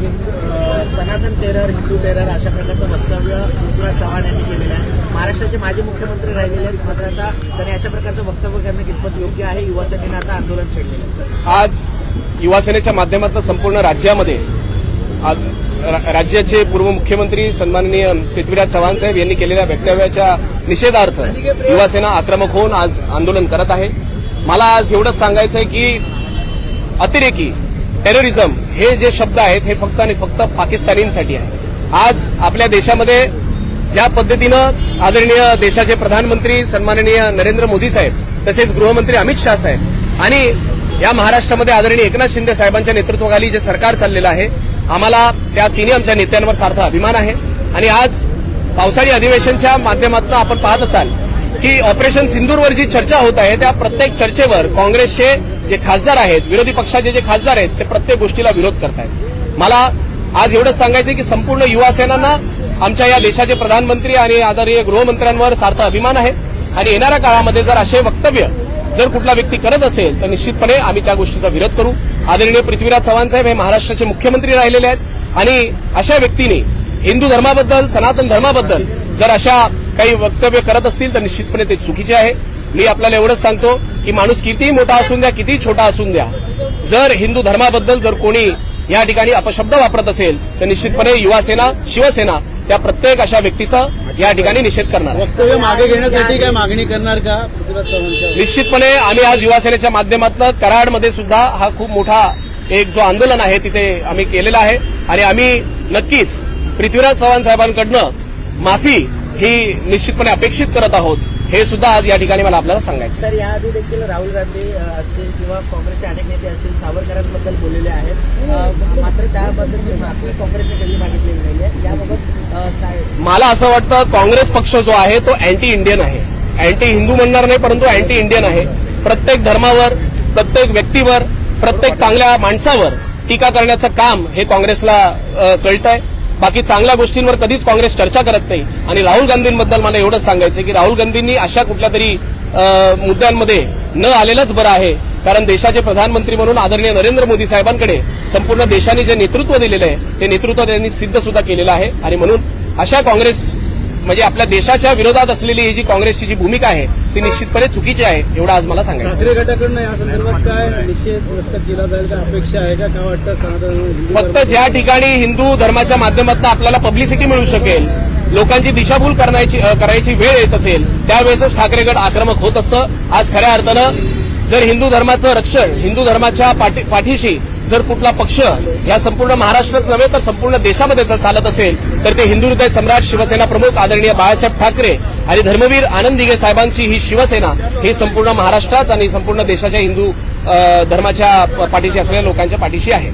सनातन terror Hindu terror अशा प्रकारचं वक्तव्य पृथ्वीराज चव्हाण यांनी केलेलं आहे. महाराष्ट्राचे माजी मुख्यमंत्री राहिलेले आहेत. मात्र आता त्यांनी अशा प्रकारचं वक्तव्य करणं कितपत योग्य आहे? युवासेनेनं आता आंदोलन छेडलेलं आज युवासेनेच्या माध्यमातून संपूर्ण राज्यामध्ये आज रा- राज्याचे पूर्व मुख्यमंत्री सन्माननीय पृथ्वीराज चव्हाण साहेब यांनी केलेल्या वक्तव्याच्या निषेधार्थ युवासेना आक्रमक होऊन आज आंदोलन करत आहे. मला आज एवढंच सांगायचं आहे की अतिरेकी टेररिझम हे जे शब्द आहेत हे फक्त आणि फक्त पाकिस्तानींसाठी आहे. आज आपल्या देशामध्ये ज्या पद्धतीनं आदरणीय देशाचे प्रधानमंत्री सन्माननीय नरेंद्र मोदी साहेब तसेच गृहमंत्री अमित शाह साहेब आणि या महाराष्ट्रामध्ये आदरणीय एकनाथ शिंदे साहेबांच्या नेतृत्वाखाली जे सरकार चाललेलं आहे आम्हाला त्या तिन्ही आमच्या नेत्यांवर सार्थ अभिमान आहे. आणि आज पावसाळी अधिवेशनच्या माध्यमातून आपण पाहत असाल की ऑपरेशन सिंदूरवर जी चर्चा होत आहे त्या प्रत्येक चर्चेवर काँग्रेसचे जे खासदार आहेत विरोधी पक्षाचे जे खासदार आहेत ते प्रत्येक गोष्टीला विरोध करतायत. मला आज एवढंच सांगायचं की संपूर्ण युवा सेनांना आमच्या या देशाचे प्रधानमंत्री आणि आदरणीय गृहमंत्र्यांवर सार्थ अभिमान आहे. आणि येणाऱ्या काळामध्ये जर असे वक्तव्य जर कुठला व्यक्ती करत असेल तर निश्चितपणे आम्ही त्या गोष्टीचा विरोध करू. आदरणीय पृथ्वीराज चव्हाण साहेब हे महाराष्ट्राचे मुख्यमंत्री राहिलेले आहेत. आणि अशा व्यक्तीने हिंदू धर्माबद्दल सनातन धर्माबद्दल जर अशा काही वक्तव्य करत असतील तर निश्चितपणे ते चुकीचे आहे. मी आपल्याला एवढंच सांगतो की माणूस कितीही मोठा असून द्या कितीही छोटा असून द्या जर हिंदू धर्माबद्दल जर कोणी या ठिकाणी अपशब्द वापरत असेल तर निश्चितपणे युवासेना शिवसेना त्या प्रत्येक अशा व्यक्तीचा या ठिकाणी निषेध करणार. वक्तव्य मागे घेण्यासाठी काय मागणी करणार का निश्चितपणे आम्ही आज युवासेनेच्या माध्यमातून कराडमध्ये सुद्धा हा खूप मोठा एक जो आंदोलन आहे तिथे आम्ही केलेला आहे. आणि आम्ही नक्कीच पृथ्वीराज चव्हाण साहेबांकडनं माफी ही निश्चितपणे अपेक्षित करत आहोत. हे सुद्धा आज या ठिकाणी मला आपल्याला सांगायचं तर याआधी देखील राहुल गांधी असतील किंवा काँग्रेसचे अनेक नेते असतील सावरकरांबद्दल बोललेले आहेत. मात्र त्याबद्दलची माफी काँग्रेसने कधी मागितलेली नाही आहे याबाबत काय? मला असं वाटतं काँग्रेस पक्ष जो आहे तो अँटी इंडियन आहे. अँटी हिंदू म्हणणार नाही परंतु अँटी इंडियन आहे. प्रत्येक धर्मावर प्रत्येक व्यक्तीवर प्रत्येक चांगल्या माणसावर टीका करण्याचं काम हे काँग्रेसला कळत आहे बाकी चांगल्या गोष्टींवर कधीच काँग्रेस चर्चा करत नाही. आणि राहुल गांधींबद्दल मला एवढंच सांगायचं की राहुल गांधींनी अशा कुठल्या तरी मुद्द्यांमध्ये न आलेलंच बरं आहे. कारण देशाचे प्रधानमंत्री म्हणून आदरणीय नरेंद्र मोदी साहेबांकडे संपूर्ण देशाने जे नेतृत्व दिलेलं आहे ते नेतृत्व त्यांनी सिद्ध सुद्धा केलेलं आहे. आणि म्हणून अशा काँग्रेस म्हणजे आपल्या देशाच्या विरोधात असलेली ही जी काँग्रेसची जी भूमिका आहे ती निश्चितपणे चुकीची आहे एवढं आज मला सांगायचं आहे. ठाकरे गटाकडनं या संदर्भात काय निषेध व्यक्त केला जाईल का अपेक्षा आहे का काय वाटतं फक्त ज्या ठिकाणी हिंदू धर्माच्या माध्यमातून आपल्याला पब्लिसिटी मिळू शकेल लोकांची दिशाभूल करण्याची करायची वेळ येत असेल त्यावेळेसच ठाकरे गट आक्रमक होत असतं आज खऱ्या अर्थानं जर हिंदू धर्माचं रक्षण हिंदू धर्माच्या पाठी- पाठीशी जर कुठला पक्ष या संपूर्ण महाराष्ट्रात नव्हे तर संपूर्ण देशामध्ये जर चालत असेल तर ते हिंदू हृदय सम्राट शिवसेना प्रमुख आदरणीय बाळासाहेब ठाकरे आणि धर्मवीर आनंद दिघे साहेबांची ही शिवसेना ही संपूर्ण महाराष्ट्रात आणि संपूर्ण देशाच्या हिंदू धर्माच्या पाठीशी असलेल्या लोकांच्या पाठीशी आहे.